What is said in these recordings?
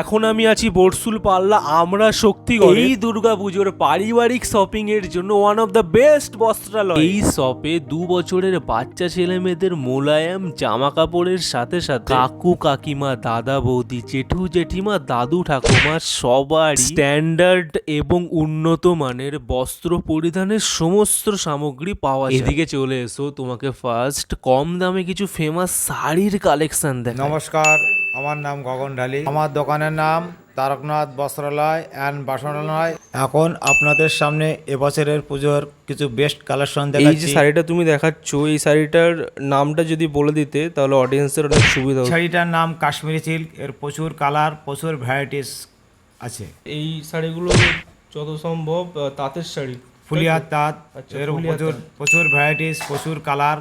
এখন আমি আছি বরসুল পাল্লা আমরা শক্তি এই দুর্গা পুজোর পারিবারিক শপিং এর জন্য ওয়ান অফ দ্য বেস্ট বস্ত্রালয়। এই শপে দু বছরের বাচ্চা ছেলে মেয়েদের মোলায়েম জামা কাপড়ের সাথে সাথে কাকু কাকিমা দাদা বৌদি জেঠু জেঠিমা দাদু ঠাকুমা সবার স্ট্যান্ডার্ড এবং উন্নত মানের বস্ত্র পরিধানের সমস্ত সামগ্রী পাওয়া যায়। এদিকে চলে এসো তোমাকে ফার্স্ট কম দামে কিছু ফেমাস শাড়ির কালেকশন দেখা নমস্কার। আমার নাম গগন ঢালি। আমার দোকানের নাম তারকনাথ বস্ত্রালয় অ্যান্ড বাসনালয়। এখন আপনাদের সামনে এবছরের পুজোর কিছু বেস্ট কালেকশন এই যে শাড়িটা তুমি দেখাচ্ছ এই শাড়িটার নামটা যদি বলে দিতে তাহলে অডিয়েন্সের অনেক সুবিধা শাড়িটার নাম কাশ্মীরি সিল্ক এর প্রচুর কালার প্রচুর ভ্যারাইটিস আছে। এই শাড়িগুলো যত সম্ভব তাঁতের শাড়ি। ফুলিয়ার তাঁত আচ্ছা, এর প্রচুর প্রচুর ভ্যারাইটিস প্রচুর কালার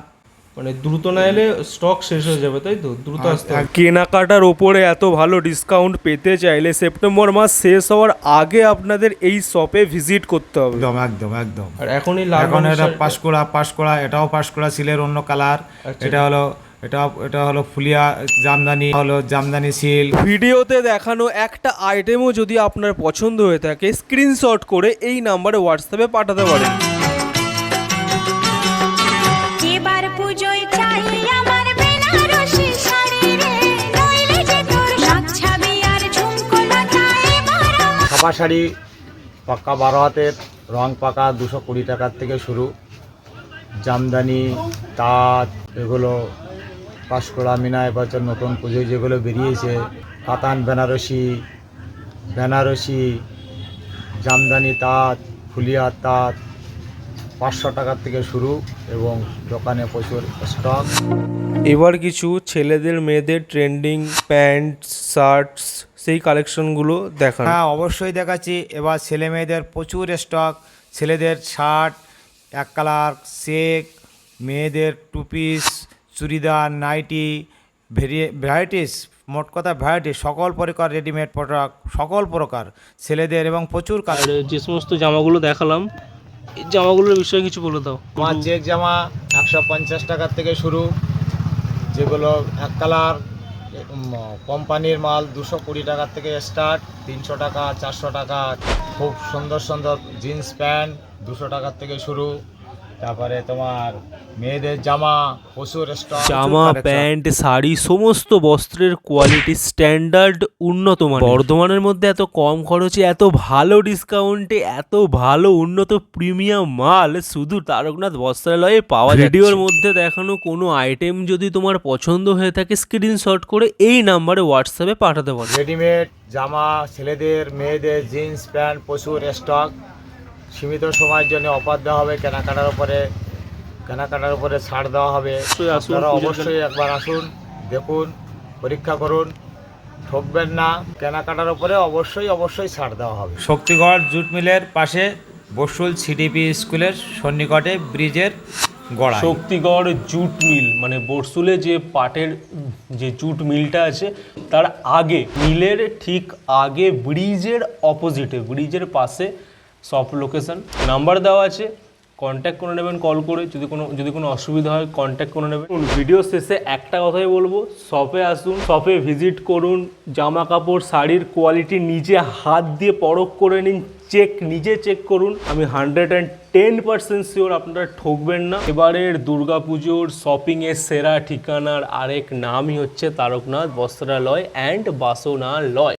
মানে দ্রুত না এলে স্টক শেষ হয়ে যাবে তাই তো? দ্রুত আসতে কেনাকাটার ওপরে এত ভালো ডিসকাউন্ট পেতে চাইলে সেপ্টেম্বর মাস শেষ হওয়ার আগে আপনাদের এই শপে ভিজিট করতে হবে। একদম একদম একদম। আর এখনই লাল এখন এটা পাঁশকুড়া পাঁশকুড়া এটাও পাঁশকুড়া সিলের অন্য কালার আচ্ছা। এটা হলো এটা এটা হলো ফুলিয়া জামদানি হলো জামদানি সিল্ক ভিডিওতে দেখানো একটা আইটেমও যদি আপনার পছন্দ হয়ে থাকে স্ক্রিনশট করে এই নাম্বারে হোয়াটসঅ্যাপে পাঠাতে পারেন। ছাপা শাড়ি পাক্কা বারো হাতের রং পাকা দুশো কুড়ি টাকার থেকে শুরু। জামদানি, তাঁত, এগুলো পাঁশকুড়া মিনা এবছর নতুন পুজোয় যেগুলো বেরিয়েছে, কাতান, বেনারসি বেনারসি, জামদানি, তাঁত, ফুলিয়া তাঁত, পাঁচশো টাকার থেকে শুরু এবং দোকানে প্রচুর স্টক এবার কিছু ছেলেদের, মেয়েদের ট্রেন্ডিং প্যান্ট শার্টস সেই কালেকশনগুলো দেখান। হ্যাঁ অবশ্যই দেখাচ্ছি। এবার ছেলে মেয়েদের প্রচুর স্টক ছেলেদের শার্ট এক কালার শেক মেয়েদের টু পিস চুড়িদার নাইটি ভেরিয়ে ভ্যারাইটিস মোট কথা ভ্যারাইটিস সকল প্রকার রেডিমেড প্রোডাক্ট সকল প্রকার ছেলেদের এবং প্রচুর কালার যে সমস্ত জামাগুলো দেখালাম এই জামাগুলোর বিষয়ে কিছু বলে দাও। আমার চেক জামা একশো পঞ্চাশ টাকার থেকে শুরু যেগুলো এক কালার কোম্পানির মাল দুশো কুড়ি টাকার থেকে স্টার্ট তিনশো টাকা, চারশো টাকা, খুব সুন্দর সুন্দর জিন্স প্যান্ট দুশো টাকার থেকে শুরু। তারপরে তোমার মেয়েদের জামা প্রচুর জামা প্যান্ট শাড়ি সমস্ত বস্ত্রের কোয়ালিটি স্ট্যান্ডার্ড উন্নত মানের। বর্ধমানের মধ্যে এত কম খরচে এত ভালো ডিসকাউন্টে এত ভালো উন্নত প্রিমিয়াম মাল শুধু তারকনাথ বস্ত্রালয়ে পাওয়া যায় ভিডিওর মধ্যে দেখানো কোনো আইটেম যদি তোমার পছন্দ হয়ে থাকে স্ক্রিনশট করে এই নাম্বারে হোয়াটসঅ্যাপে পাঠাতে পারো। রেডিমেড জামা ছেলেদের মেয়েদের জিন্স প্যান্ট প্রচুর স্টক সীমিত সময়ের জন্য অফার দেওয়া হবে কেনাকাটার উপরে কেনাকাটার উপরে ছাড় দেওয়া হবে। আপনারা অবশ্যই একবার আসুন দেখুন পরীক্ষা করুন ঠকবেন না। কেনাকাটার উপরে অবশ্যই অবশ্যই ছাড় দেওয়া হবে। শক্তিগড় জুট মিলের পাশে বসুল সিডিপি স্কুলের সন্নিকটে ব্রিজের গড়া শক্তিগড় জুট মিল মানে বরসুলে যে পাটের যে জুট মিলটা আছে তার আগে মিলের ঠিক আগে ব্রিজের অপোজিটে ব্রিজের পাশে সব লোকেশন, নাম্বার দেওয়া আছে কন্ট্যাক্ট করে নেবেন কল করে, যদি কোনো যদি কোনো অসুবিধা হয় কন্ট্যাক্ট করে নেবেন। ভিডিও শেষে একটা কথাই বলব শপে আসুন শপে ভিজিট করুন, জামা কাপড়, শাড়ির কোয়ালিটি নিজে হাত দিয়ে পরখ করে নিন চেক নিজে চেক করুন। আমি hundred and ten percent sure আপনারা ঠকবেন না। এবারের দুর্গাপুজোর শপিংয়ের সেরা ঠিকানার আরেক নামই হচ্ছে তারকনাথ বস্ত্রালয় অ্যান্ড বাসনালয়।